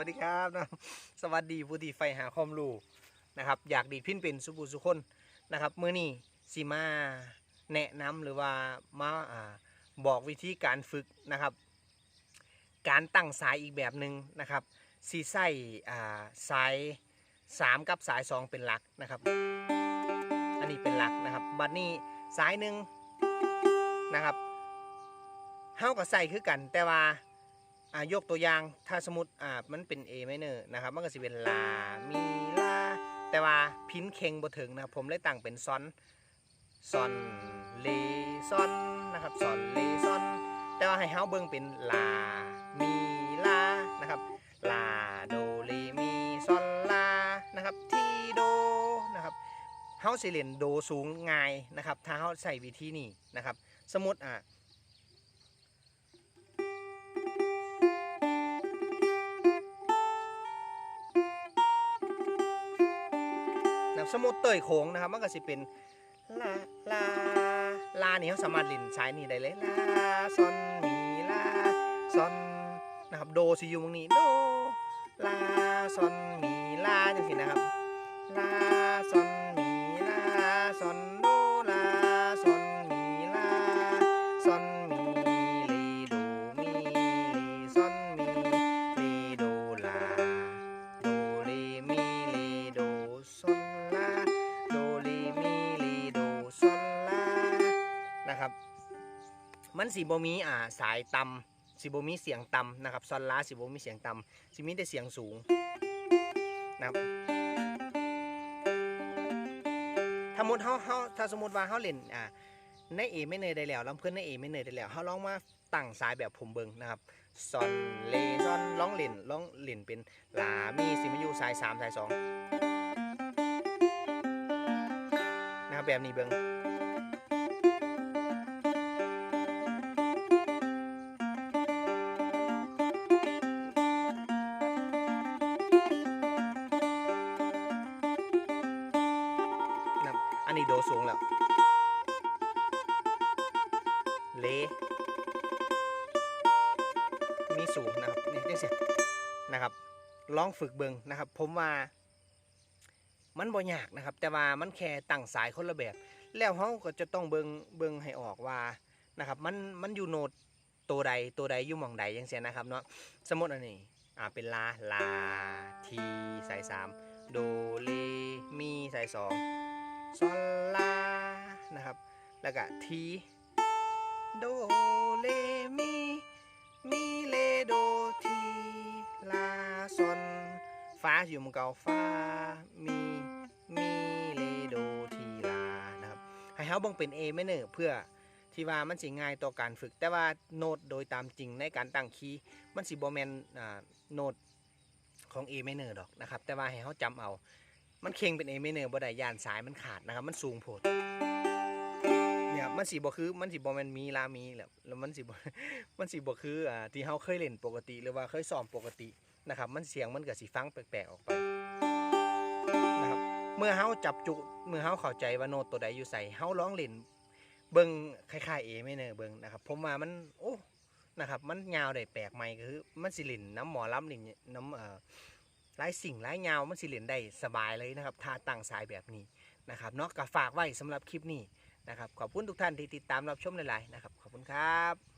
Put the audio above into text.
สวัสดีครับนะสวัสดีผู้ที่ใฝ่หาความรู้นะครับ อยากดีดพินเป็นสุภูสุคนนะครับเมื้อนี้สิมาแนะนำหรือว่ามาอาบอกวิธีการฝึกนะครับ การตั้งสายอีกแบบหนึ่งนะครับสีใส่สาย 3 กับสาย 2 เป็นหลักนะครับ อันนี้เป็นหลักนะครับบัดนี้สายหนึ่งนะครับเฮากับใส่คือกันแต่ว่า อ่ายกตัวอย่างถ้าสมมติอ่ามันเป็น A minor นะครับมันก็สิเป็นลา มีลา แต่ว่าพินเคงบ่ถึงนะผมเลยตั้งเป็นซอนซอนเลซอนนะครับซอนเลซอนแต่ว่าให้เฮาเบิ่งเป็นลา มีลานะครับลาโดเรมีซอนลานะครับทีโดนะครับเฮาสิเล่นโดสูงง่ายนะครับถ้าเฮาใส่วิธีนี้นะครับ สมมติอะ สมมุติเตยโขงนะครับ มันก็สิเป็นลาลาลานี่เขาสามารถเล่นสายนี้ได้เลยลาซอนมีลาซอนนะครับโดสิอยู่ตรงนี้โดลาซอนมีลาจังสินะครับลา มันสีบมีอ่าสายต่ำสีบมีเสียงต่ำนะครับซอนลาสีบมีเสียงต่ำสีมีแต่เสียงสูงนะครับถ้ามมติเฮาเฮาถ้าสมมติว่าเฮาเล่นอ่าในเอไม่เนยได้แล้วลำเพื่อนในเอไม่เนยได้แล้วเฮาลองมาตั้งสายแบบผมเบิงนะครับซอนเลซอนร้องเล่นร้องเล่นเป็นลามีสิมายูสายสามสายสองนะครับแบบนี้เบิง นะครับอันนี้โดสูงแล้ว เล มีสูงนะครับนี่จังซี่นะครับ ลองฝึกเบิงนะครับ ผมว่า มันบ่ยากนะครับ แต่ว่ามันแค่ตั้งสายคนละแบบ แล้วเฮาก็จะต้องเบิงเบิงให้ออกว่านะครับ มันมันอยู่โนดตัวใดตัวใดอยู่หม่องใดจังซี่นะครับเนาะสมมติอันนี้อ่าเป็นลาลาทีสายสามโดเลมีสายสอง ซอลลานะครับ แล้วก็ทีโดเลมีมีเลโดทีลาซอนฟ้าอยู่มุมเก่าฟ้ามีมีเลโดทีลานะครับให้เฮาบิ่งเป็น A ไม่เนอเพื่อที่ว่ามันสิง่ายต่อการฝึก แต่ว่าโน้ตโดยตามจริงในการตั้งคีย์มันสิบ่แมนโน้ตของ A minor ดอกนะครับ แต่ว่าให้เฮาจำเอา มันเค็งเป็น A minor บ่ได้ยานสายมันขาดนะครับ มันสูงโพดเนี่ยมันสิบ่คือมันสิบ่ม่นมีลามีแล้วแล้วมันสิบ่มันสิบ่คืออ่าที่เฮาเคยเล่นปกติ หรือว่าเคยซ้อมปกตินะครับ มันเสียงมันก็สิฟังแปลกๆออกไปนะครับเมื่อเฮาจับจุเมื่อเฮาเข้าใจว่าโน้ตตัวใดอยู่ใส่เฮาร้องเล่นเบิ่งคล้ายๆ A minor เบิ่งนะครับผมว่ามันโอ้นะครับมันยาวได้แปลกใหม่ก็คือมันสิเล่นน้ำหมอลำเล่นน้ำเอ่อ หลายสิ่งหลายเงามันสิเล่นได้สบายเลยนะครับทาตั้งสายแบบนี้นะครับเนาะก็ฝากไว้สำหรับคลิปนี้นะครับขอบคุณทุกท่านที่ติดตามรับชมหลายๆนะครับขอบคุณครับ